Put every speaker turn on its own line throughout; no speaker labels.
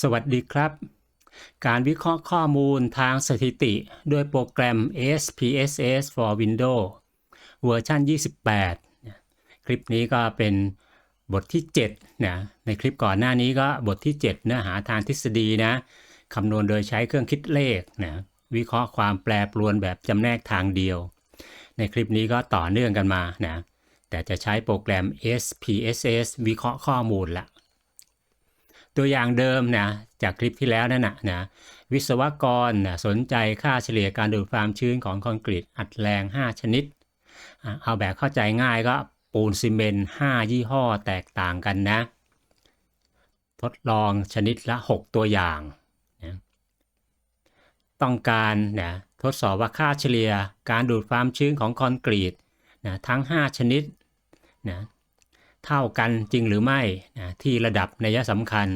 สวัสดีครับ การวิเคราะห์ข้อมูลทางสถิติด้วยโปรแกรม SPSS for Windows เวอร์ชัน28 คลิปนี้ก็เป็นบทที่7นะในคลิปก่อนหน้านี้ก็บทที่ 7 เนื้อหาทางทฤษฎีนะคำนวณโดยใช้เครื่องคิดเลขนะวิเคราะห์ความแปรปรวนแบบจำแนกทางเดียว ในคลิปนี้ก็ต่อเนื่องกันมานะแต่จะใช้โปรแกรม SPSS วิเคราะห์ข้อมูลละ ตัวอย่างเดิมนะจากคลิปที่แล้วนั่นนะนะวิศวกรนะสนใจค่าเฉลี่ยการดูดความชื้นของคอนกรีตอัดแรง 5 ชนิด เอาแบบเข้าใจง่ายก็ปูนซีเมนต์5ยี่ห้อแตกต่างกันนะ ทดลองชนิดละ 6 ตัวอย่างนะต้องการนะทดสอบว่าค่าเฉลี่ยการดูดความชื้นของคอนกรีตนะทั้ง 5 ชนิดนะ เท่ากันจริงหรือไม่นะที่ระดับนัยสำคัญ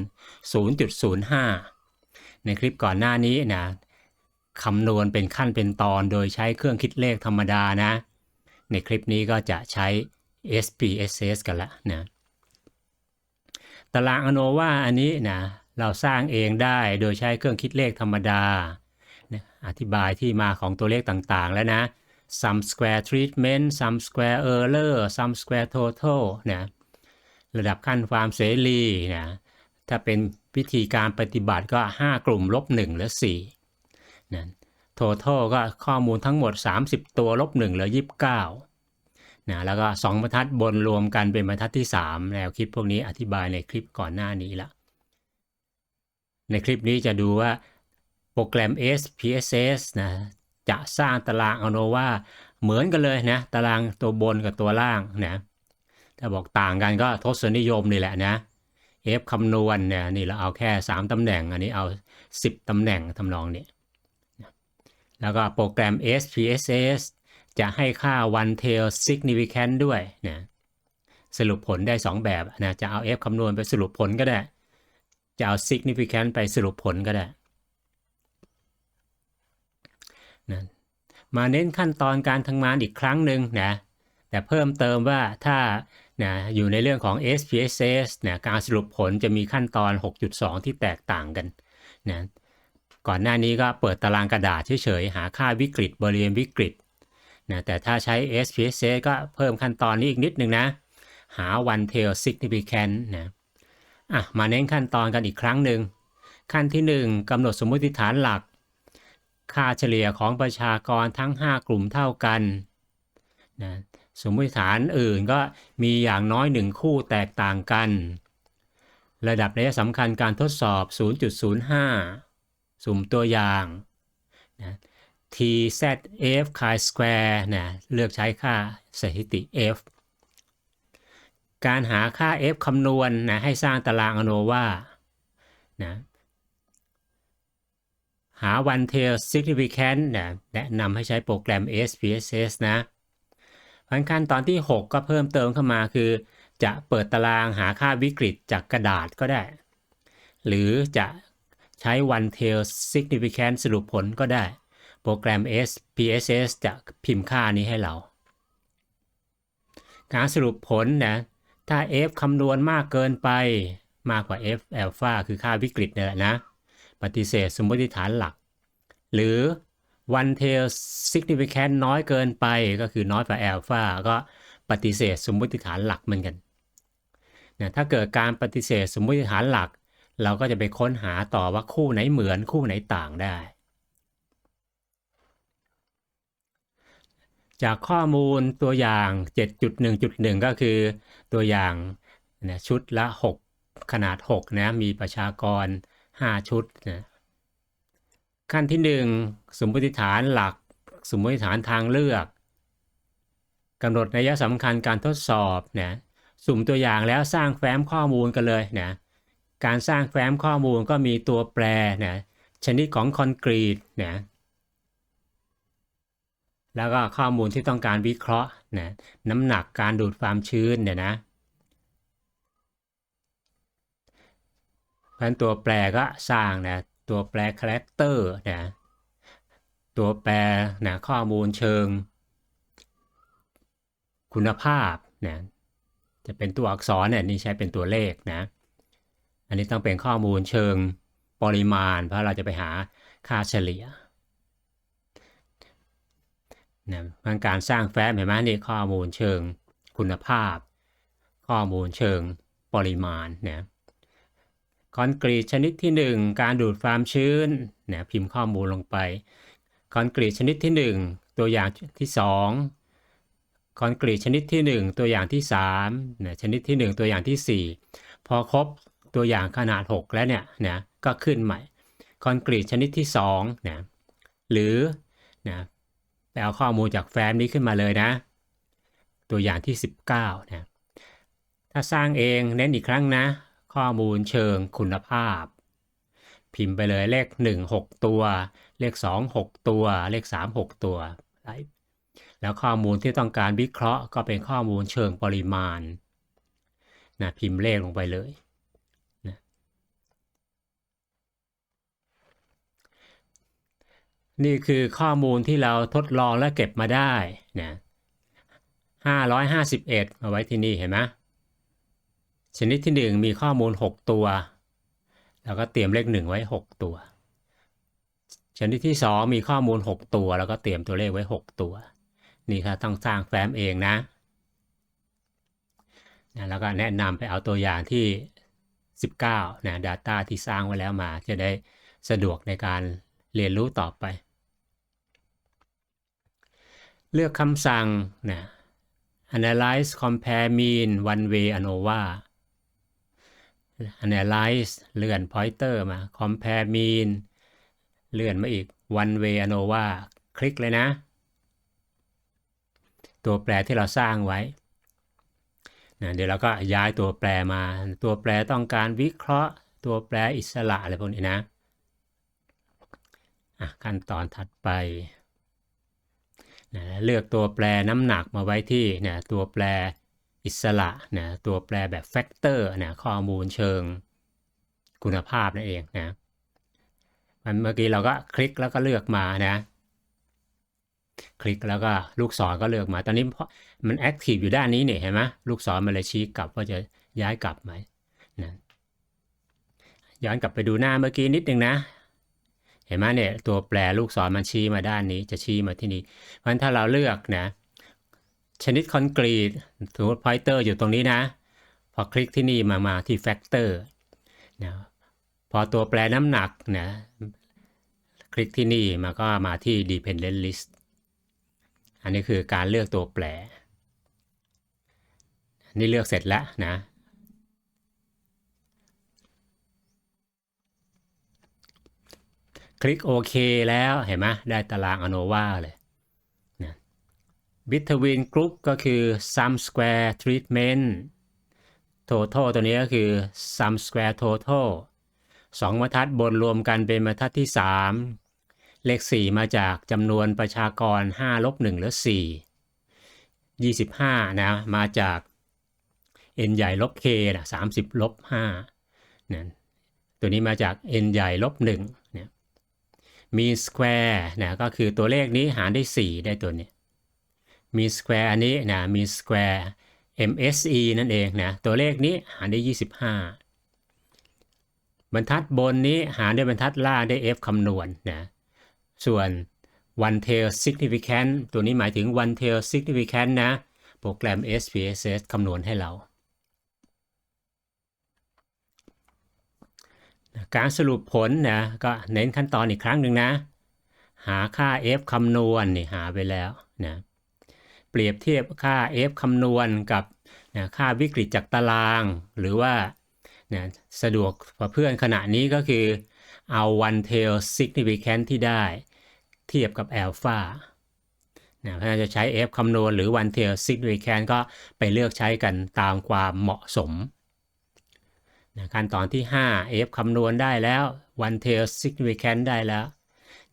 0.05 ในคลิปก่อนหน้านี้นะคำนวณเป็นขั้นเป็นตอนโดยใช้เครื่องคิดเลขธรรมดานะ ในคลิปนี้ก็จะใช้ SPSS กันละนะตารางอโนวาอันนี้นะเราสร้างเองได้โดยใช้เครื่องคิดเลขธรรมดานะอธิบายที่มาของตัวเลขต่างๆแล้วนะ sum square treatment sum square error sum square total นะระดับขั้นความเสรีนะถ้าเป็นวิธีการปฏิบัติก็ 5 กลุ่มลบ1หรือ4นะ total ก็ข้อมูลทั้งหมด 30 ตัวลบ1เหลือ29นะแล้วก็ 2บรรทัดบนรวมกันเป็นบรรทัดที่ 3 แนวคิดพวกนี้อธิบายในคลิปก่อนหน้านี้ละในคลิปนี้จะดูว่าโปรแกรม SPSS นะ จะสร้างตารางอโนวาเหมือนกันเลยนะตารางตัวบนกับตัวล่างนะถ้าบอกต่างกันก็ทศนิยมนี่แหละนะ F คำนวณเนี่ยนี่เราเอาแค่ 3 ตำแหน่ง อันนี้เอา 10 ตำแหน่งทำนองนี้แล้วก็โปรแกรม SPSS จะให้ค่า one tail significant ด้วยนะสรุปผลได้ 2 แบบนะจะเอา F คำนวณไปสรุปผลก็ได้ จะเอา significant ไปสรุปผลก็ได้ นะมาเน้นขั้นตอนการทำงานอีกครั้งหนึ่งนะแต่เพิ่มเติมว่าถ้านะอยู่ในเรื่องของ SPSS นะการสรุปผลจะมีขั้นตอน 6.2 ที่แตกต่างกันนะก่อนหน้านี้ก็เปิดตารางกระดาษเฉยๆ หาค่าวิกฤตบริเวณวิกฤตนะแต่ถ้าใช้ SPSS ก็เพิ่มขั้นตอนนี้อีกนิดนึงนะ หา one tail significant นะอะมาเน้นขั้นตอนกันอีกครั้งหนึ่งขั้นที่ 1กำหนดสมมติฐานหลัก ค่าเฉลี่ยของประชากรทั้ง 5 กลุ่มเท่ากันนะสมมติฐานอื่นก็มีอย่างน้อย1คู่แตกต่างกัน ระดับนัยสำคัญการทดสอบ 0.05 สุ่มตัวอย่างนะ TZF chi square นะเลือกใช้ค่าสถิติ F การหาค่า F คำนวณนะให้สร้างตารางอโนวานะ หา one tail significant นะแนะนำให้ใช้โปรแกรม SPSS นะพันขั้นตอนที่ 6 ก็เพิ่มเติมเข้ามาคือ จะเปิดตารางหาค่าวิกฤตจากกระดาษก็ได้ หรือจะใช้ one tail significant สรุปผลก็ได้ โปรแกรม SPSS จะพิมพ์ค่านี้ให้เรา การสรุปผลนะถ้า f คำนวณมากเกินไปมากกว่า f alpha คือค่าวิกฤตนี่แหละนะ ปฏิเสธสมมติฐานหลัก หรือ one tail significant น้อยเกินไปก็คือน้อยกว่า alpha ก็ปฏิเสธสมมติฐานหลักเหมือนกันนะถ้าเกิดการปฏิเสธสมมติฐานหลัก เราก็จะไปค้นหาต่อว่าคู่ไหนเหมือนคู่ไหนต่างได้ จากข้อมูลตัวอย่าง 7.1.1 ก็คือตัวอย่างนะชุดละ 6 ขนาด 6 นะ มีประชากร 5ชุดนะขั้นที่1สมมติฐานหลัก สมมติฐานทางเลือกกำหนดนัยสำคัญการทดสอบนะสุ่มตัวอย่างแล้วสร้างแฟ้มข้อมูลกันเลยนะการสร้างแฟ้มข้อมูลก็มีตัวแปรนะชนิดของคอนกรีตนะแล้วก็ข้อมูลที่ต้องการวิเคราะห์นะน้ำหนักการดูดความชื้นเนี่ยนะ พันตัวแปรก็สร้างนะตัวแปรคาแรคเตอร์นะตัวแปรนะข้อมูลเชิง คุณภาพนะจะเป็นตัวอักษรเนี่ยนี่ใช้เป็นตัวเลขนะอันนี้ต้องเป็นข้อมูลเชิงปริมาณ เพราะเราจะไปหาค่าเฉลี่ยนะมันการสร้างแฟ้มเห็นไหมนี่ข้อมูลเชิงคุณภาพ ข้อมูลเชิงปริมาณนะ คอนกรีตชนิดที่ 1 การดูดความชื้นนะพิมพ์ข้อมูลลงไป คอนกรีตชนิดที่ 1 ตัวอย่างที่ 2 คอนกรีตชนิดที่ 1 ตัวอย่างที่3นะชนิดที่ 1 ตัวอย่างที่ 4 พอครบตัวอย่างขนาด 6 แล้วเนี่ยนะก็ขึ้นใหม่ คอนกรีตชนิดที่2นะหรือนะไปเอาข้อมูลจากแฟ้มนี้ขึ้นมาเลยนะ ตัวอย่างที่ 19นะถ้าสร้างเองเน้นอีกครั้งนะ ข้อมูลเชิงคุณภาพ พิมพ์ไปเลยเลข 1 6 ตัว เลข 2 6 ตัว เลข 3 6 ตัวแล้วข้อมูลที่ต้องการวิเคราะห์ก็เป็นข้อมูลเชิงปริมาณนะพิมพ์เลขลงไปเลยนะนี่คือข้อมูลที่เราทดลองและเก็บมาได้นะ551 มาไว้ที่นี่เห็นไหม ชนิดที่ 1 มีข้อมูล 6 ตัว แล้วก็เตรียมเลข 1 ไว้ 6 ตัว ชนิดที่ 2 มีข้อมูล 6 ตัว แล้วก็เตรียมตัวเลขไว้ 6 ตัว นี่ครับต้องสร้างแฟ้มเองนะนะแล้วก็แนะนำไปเอาตัวอย่างที่ 19นะ Data ที่สร้างไว้แล้วมา จะได้สะดวกในการเรียนรู้ต่อไป เลือกคำสั่งนะ analyze compare mean one way ANOVA analyze เลื่อน pointer มา compare mean เลื่อนมาอีก one way ANOVA คลิกเลยนะ ตัวแปรที่เราสร้างไว้นะเดี๋ยวเราก็ย้ายตัวแปรมา ตัวแปรต้องการวิเคราะห์ ตัวแปรอิสระอะไรพวกนี้นะะขั้นตอนถัดไปนะเลือกตัวแปรน้ำหนักมาไว้ที่นะตัวแปร อิสระนะตัวแปรแบบแฟกเตอร์นะข้อมูลเชิงคุณภาพนั่นเองนะมันเมื่อกี้เราก็คลิกแล้วก็เลือกมานะ คลิกแล้วก็ลูกศรก็เลือกมา ตอนนี้เพราะมันแอคทีฟอยู่ด้านนี้เนี่ยเห็นไหมลูกศรมันเลยชี้กลับว่าจะย้ายกลับไหมนะย้อนกลับไปดูหน้าเมื่อกี้นิดนึงนะ เห็นไหมเนี่ยตัวแปรลูกศรมันชี้มาด้านนี้จะชี้มาที่นี่เพราะฉะนั้นถ้าเราเลือกนะ ชนิดคอนกรีตสมมติพอยเตอร์อยู่ตรงนี้นะ พอคลิกที่นี่มามาที่แฟกเตอร์นะพอตัวแปรน้ำหนักนะคลิกที่นี่มาก็มาที่ dependent list อันนี้คือการเลือกตัวแปร นี่เลือกเสร็จแล้วนะ คลิกโอเคแล้วเห็นไหมได้ตารางอโนวาเลย between group ก็คือ sum square treatment total ตัวนี้ก็คือ sum square total สองบรรทัดบนรวมกันเป็นบรรทัดที่ 3 เลข 4 มาจากจำนวนประชากร 5 ลบ1หรือ 4 25 นะ มาจาก n ใหญ่ลบ k นะ30 ลบ5นะตัวนี้มาจาก n ใหญ่ลบ1มีสแควร์นะ ก็คือตัวเลขนี้หารได้4ได้ตัวนี้ มีสแควร์อันนี้นะมีสแควร์ MSE นั่นเองนะตัวเลขนี้หารได้ 25 บรรทัดบนนี้หารด้วยบรรทัดล่างได้ F คำนวณนนะส่วน one tail significant ตัวนี้หมายถึง one tail significant นะ โปรแกรม SPSS คำนวณให้เรา การสรุปผลนะก็เน้นขั้นตอนอีกครั้งหนึ่งนะ หาค่า f คำนวณนี่หาไปแล้วนะ เปรียบเทียบค่า f คำนวณกับนะค่าวิกฤตจากตาราง หรือว่านะสะดวกกว่าเพื่อนขณะนี้ก็คือเอา one tail significant ที่ได้เทียบกับ alpha นะถ้าจะใช้ f คำนวณหรือ one tail significant ก็ไปเลือกใช้กันตามความเหมาะสมนะขั้นตอนที่ 5 f คำนวณได้แล้ว one tail significant ได้แล้ว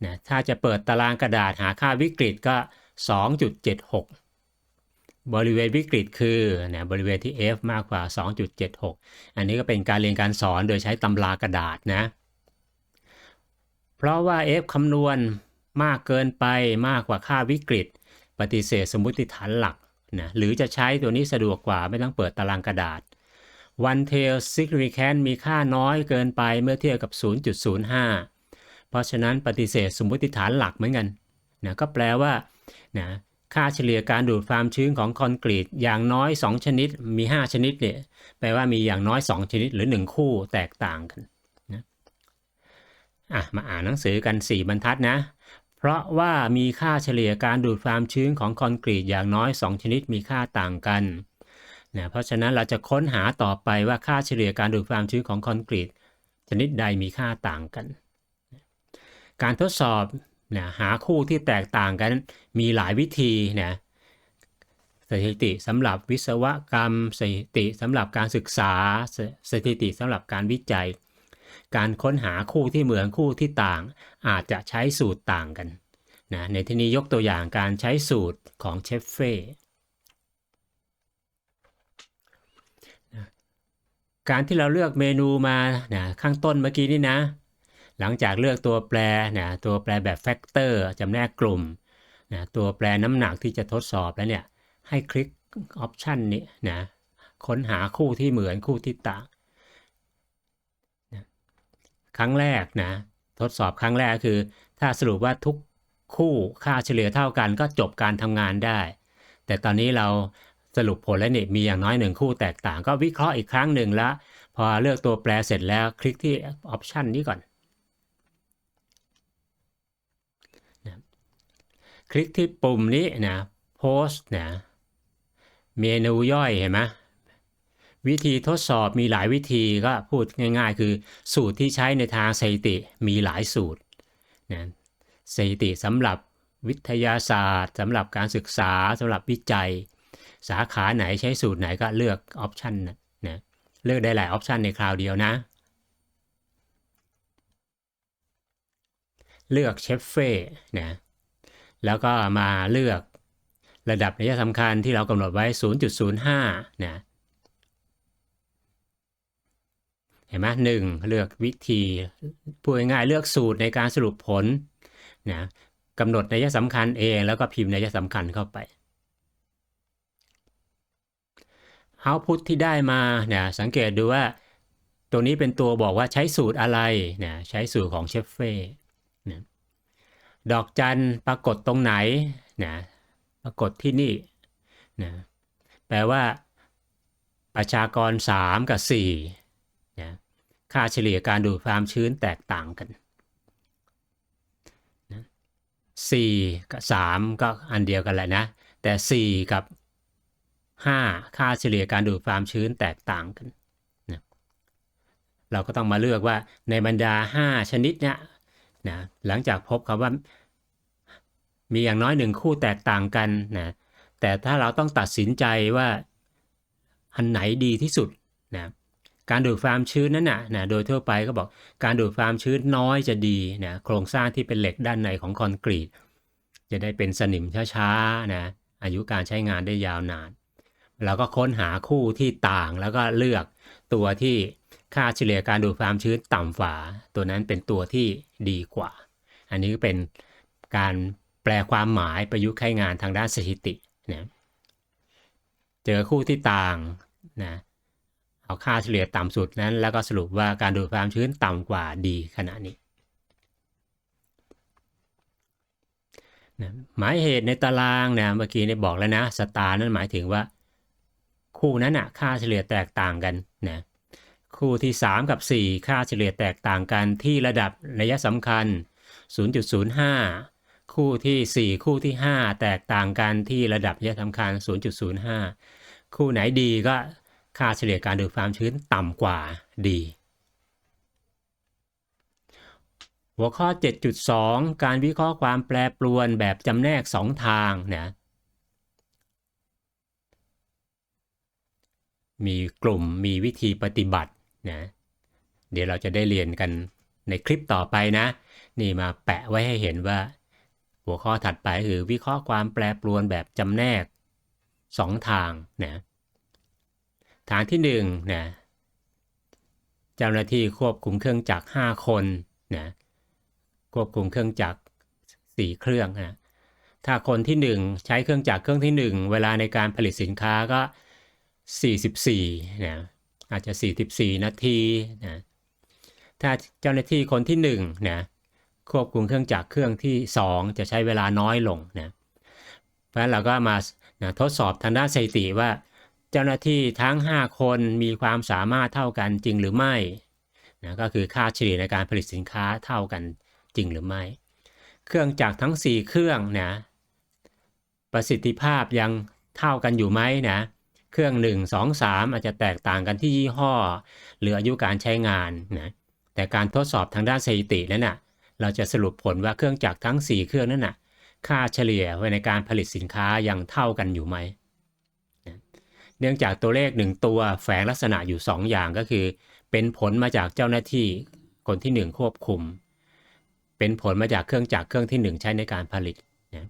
นะถ้าจะเปิดตารางกระดาษหาค่าวิกฤตก็ 2.76 บริเวณวิกฤตคือนะบริเวณที่ f มากกว่า 2.76 อันนี้ก็เป็นการเรียนการสอนโดยใช้ตำรากระดาษนะ เพราะว่า f คำนวณมากเกินไปมากกว่าค่าวิกฤต ปฏิเสธสมมติฐานหลักนะหรือจะใช้ตัวนี้สะดวกกว่าไม่ต้องเปิดตารางกระดาษ one tail significant มีค่าน้อยเกินไปเมื่อเทียบกับ 0.05 เพราะฉะนั้นปฏิเสธสมมติฐานหลักเหมือนกันนะก็แปลว่านะ ค่าเฉลี่ยการดูดความชื้นของคอนกรีตอย่างน้อย 2 ชนิดมี 5 ชนิดเนี่ยแปลว่ามีอย่างน้อย 2 ชนิดหรือ 1 คู่แตกต่างกันนะอะมาอ่านหนังสือกัน 4 บรรทัดนะ เพราะว่ามีค่าเฉลี่ยการดูดความชื้นของคอนกรีตอย่างน้อย 2 ชนิดมีค่าต่างกันนะเพราะฉะนั้นเราจะค้นหาต่อไปว่าค่าเฉลี่ยการดูดความชื้นของคอนกรีตชนิดใดมีค่าต่างกัน การทดสอบ นะหาคู่ที่แตกต่างกันมีหลายวิธีนะสถิติสำหรับวิศวกรรม สถิติสำหรับการศึกษาสสถิติสำหรับการวิจัย การค้นหาคู่ที่เหมือนคู่ที่ต่าง อาจจะใช้สูตรต่างกันนะในที่นี้ยกตัวอย่างการใช้สูตรของเชฟเฟ่การที่เราเลือกเมนูมานะข้างต้นเมื่อกี้นี่นะ หลังจากเลือกตัวแปรนะตัวแปรแบบแฟกเตอร์จำแนกกลุ่มนะตัวแปรน้ำหนักที่จะทดสอบแล้วเนี่ยให้คลิกออปชันนี้นะค้นหาคู่ที่เหมือนคู่ที่ต่างนะครั้งแรกนะทดสอบครั้งแรกคือ ถ้าสรุปว่าทุกคู่ค่าเฉลี่ยเท่ากันก็จบการทำงานได้ แต่ตอนนี้เราสรุปผลแล้วนี่มีอย่างน้อยหนึ่งคู่แตกต่าง ก็วิเคราะห์อีกครั้งหนึ่งล้วพอเลือกตัวแปรเสร็จแล้วคลิกที่ออปชันนี้ก่อนนะ คลิกที่ปุ่มนี้นะโพส์นะเมนูย่อยเห็นไหมวิธีทดสอบมีหลายวิธีก็พูดง่าย ๆ คือสูตรที่ใช้ในทางสถิติมีหลายสูตรนะสถิติสำหรับวิทยาศาสตร์สำหรับการศึกษาสำหรับวิจัย สาขาไหนใช้สูตรไหนก็เลือกออปชันนะนะเลือกได้หลายออปชันในคราวเดียวนะ เลือกเชฟเฟ่นะ แล้วก็มาเลือกระดับนัยะสำคัญที่เรากำหนดไว้ 0.05นะเห็นไหมหนึ่งเลือกวิธีพูดง่ายๆเลือกสูตรในการสรุปผลนะกำหนดนัยสำคัญเองแล้วก็พิมพ์นัยสำคัญเข้าไป output ที่ได้มาเนี่ยสังเกตดูว่า ตัวนี้เป็นตัวบอกว่าใช้สูตรอะไรเนะใช้สูตรของเชฟเฟ่ ดอกจันปรากฏตรงไหนนะปรากฏที่นี่นะแปลว่า ประชากร 3 กับ4นะค่าเฉลี่ยการดูดความชื้นแตกต่างกันนะ4กับ 3 ก็อันเดียวกันแหละนะ แต่ 4 กับ 5 ค่าเฉลี่ยการดูดความชื้นแตกต่างกันนะเราก็ต้องมาเลือกว่าในบรรดา 5 ชนิดเนี่ย นะหลังจากพบคำว่า มีอย่างน้อยหนึ่งคู่แตกต่างกันนะแต่ถ้าเราต้องตัดสินใจว่าอันไหนดีที่สุดนะการดูดความชื้นนั้นนะนะโดยทั่วไปก็บอกการดูดความชื้นน้อยจะดีนะโครงสร้างที่เป็นเหล็กด้านในของคอนกรีต จะได้เป็นสนิมช้าๆนะอายุการใช้งานได้ยาวนาน เราก็ค้นหาคู่ที่ต่างแล้วก็เลือกตัวที่ ค่าเฉลี่ยการดูดความชื้นต่ำฝาตัวนั้นเป็นตัวที่ดีกว่า อันนี้ก็เป็นการแปลความหมายประยุกต์ใช้งานทางด้านสถิตินะเจอคู่ที่ต่างนะเอาค่าเฉลี่ยต่ำสุดนั้น แล้วก็สรุปว่าการดูดความชื้นต่ำกว่าดีขณะนี้นะหมายเหตุในตารางนะเมื่อกี้ได้บอกแล้วนะสตาร์นั้นหมายถึงว่า คู่นั้นอะค่าเฉลี่ยแตกต่างกันนะ คู่ที่ 3 กับ 4 ค่าเฉลี่ยแตกต่างกันที่ระดับระยะสำคัญ 0.05 คู่ที่ 4 คู่ที่ 5 แตกต่างกันที่ระดับระยะสำคัญ 0.05 คู่ไหนดีก็ค่าเฉลี่ยการดูดความชื้นต่ำกว่าดี หัวข้อ 7.2 การวิเคราะห์ความแปรปรวนแบบจำแนก 2 ทางนะมีกลุ่มมีวิธีปฏิบัติ นะเดี๋ยวเราจะได้เรียนกันในคลิปต่อไปนะ นี่มาแปะไว้ให้เห็นว่า หัวข้อถัดไปคือวิเคราะห์ความแปรปรวนแบบจำแนก 2 ทางนะทางที่1นะเจ้าหน้าที่ควบคุมเครื่องจักร5คนนะควบคุมเครื่องจักร4เครื่องนะถ้าคนที่ 1 ใช้เครื่องจักรเครื่องที่ 1 เวลาในการผลิตสินค้าก็ 44นะ อาจจะ 44 นาทีนะถ้าเจ้าหน้าที่คนที่1นะควบคุมเครื่องจักรเครื่องที่ 2 จะใช้เวลาน้อยลงนะเพราะฉะนั้นเราก็มานะทดสอบทางด้านสถิติว่า เจ้าหน้าที่ทั้ง 5 คนมีความสามารถเท่ากันจริงหรือไม่นะก็คือค่าเฉลี่ยในการผลิตสินค้าเท่ากันจริงหรือไม่ เครื่องจักรทั้ง 4 เครื่องนะประสิทธิภาพยังเท่ากันอยู่ไหมนะ เครื่อง 1 2 3 อาจจะแตกต่างกันที่ยี่ห้อ หรืออายุการใช้งานนะแต่การทดสอบทางด้านสถิตินั้นนะเราจะสรุปผลว่าเครื่องจักรทั้ง 4 เครื่องนั้นนะค่าเฉลี่ยไว้ในการผลิตสินค้ายังเท่ากันอยู่ไหมเนื่องจากตัวเลข 1 ตัวแฝงลักษณะอยู่ 2 อย่างก็คือ เป็นผลมาจากเจ้าหน้าที่คนที่ 1 ควบคุม เป็นผลมาจากเครื่องจักรเครื่องที่ 1 ใช้ในการผลิตนะ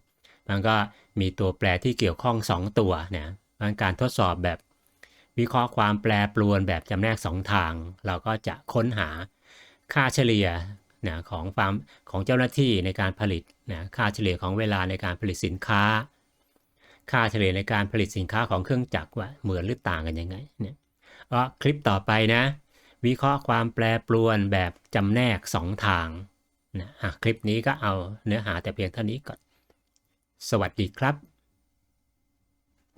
มันก็มีตัวแปรที่เกี่ยวข้อง 2 ตัวนะ การทดสอบแบบวิเคราะห์ความแปรปรวนแบบจำแนก 2 ทาง เราก็จะค้นหาค่าเฉลี่ยนะของความของเจ้าหน้าที่ในการผลิตนะค่าเฉลี่ยของเวลาในการผลิตสินค้า ค่าเฉลี่ยในการผลิตสินค้าของเครื่องจักรว่าเหมือนหรือต่างกันยังไงเนี่ยก็คลิปต่อไปนะ วิเคราะห์ความแปรปรวนแบบจำแนก 2 ทางนะคลิปนี้ก็เอาเนื้อหาแต่เพียงเท่านี้ก่อน สวัสดีครับ